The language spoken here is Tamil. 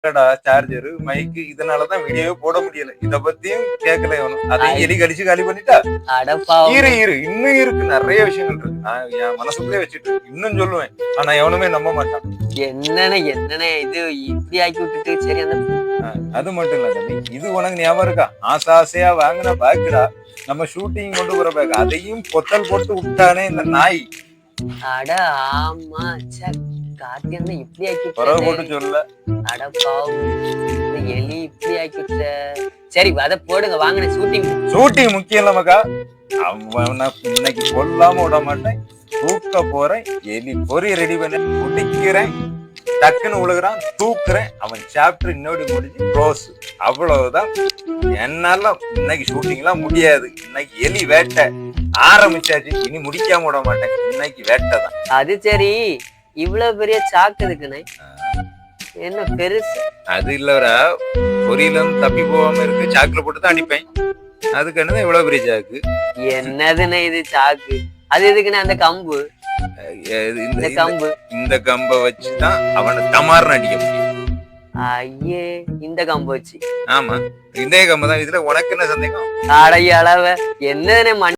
இல்லடா சார்ஜர் மைக்கு இதனாலதான் வீடியோ போட முடியல. இத பத்தியும் கேட்கல எவனும் அதையும் எலி கடிச்சு காலி பண்ணிட்டா. இரு இரு. இன்னும் இருக்கு. நிறைய விஷயங்கள் இருக்கு. நான் என் மனசுக்குள்ளே வச்சுட்டு. இன்னும் சொல்லுவேன். ஆனா எவனுமே நம்ப மாட்டான். என்னண்ணே என்னண்ணே இது இப்படி ஆக்கி விட்டுட்டு சரி அந்த அது மட்டும் இல்ல தம்பி. இது உனக்கு ஞாபகம் இருக்கா? ஆசை ஆசையா வாங்கின பேக்குடா நம்ம ஷூட்டிங் கொண்டு போற பேக் அதையும் பொத்தல் போட்டு விட்டானே இந்த நாய். அட ஆமா ச்சே கார்த்தி அண்ணா இப்படி ஆக்கி சொல்ல அடப்பாவும் இந்த எலி இப்படி ஆக்கி விட்ட. சரி அத போடுங்க வாங்கின ஷூட்டிங் ஷூட்டிங் முக்கியம் இல்லமாக்கா அவனை இன்னைக்கு கொல்லாம விட மாட்டேன். தூக்க போறேன் எலி பொறி ரெடி பண்ண குடிக்கிறேன். டக்குன்னு உழுகுறான் தூக்குறேன். அவன் சாப்டர் இன்னொரு முடிஞ்சு க்ளோஸ் அவ்வளவுதான். என்னால இன்னைக்கு ஷூட்டிங்லாம் முடியாது. இன்னைக்கு எலி வேட்டை. ஆரம்பிச்சாச்சு இனி முடிக்காம விட மாட்டேன். இன்னைக்கு வேட்டை தான். அது சரி. இவ்வளவு பெரிய சாக்கு இருக்குண்ணே என்ன பெருசு. அது இல்லவரா பொரியில தப்பி போகாம இருக்கு சாக்குல போட்டு தான் அடிப்பேன். அதுக்கு என்னதான் இவ்வளவு பெரிய சாக்கு என்னதுண்ணே இது சாக்கு அது எதுக்குண்ணே அந்த கம்பு? இந்த இந்த இந்த- கம்பு. இந்த கம்பை வச்சுதான் அவனை தமார்னு அடிக்க முடியும். ஐயே இந்த கம்பு வச்சு. ஆமா இதே கம்பு தான். இதுல உனக்கு என்ன சந்தேகம்? அடைய அளவ என்னதுண்ணே மண்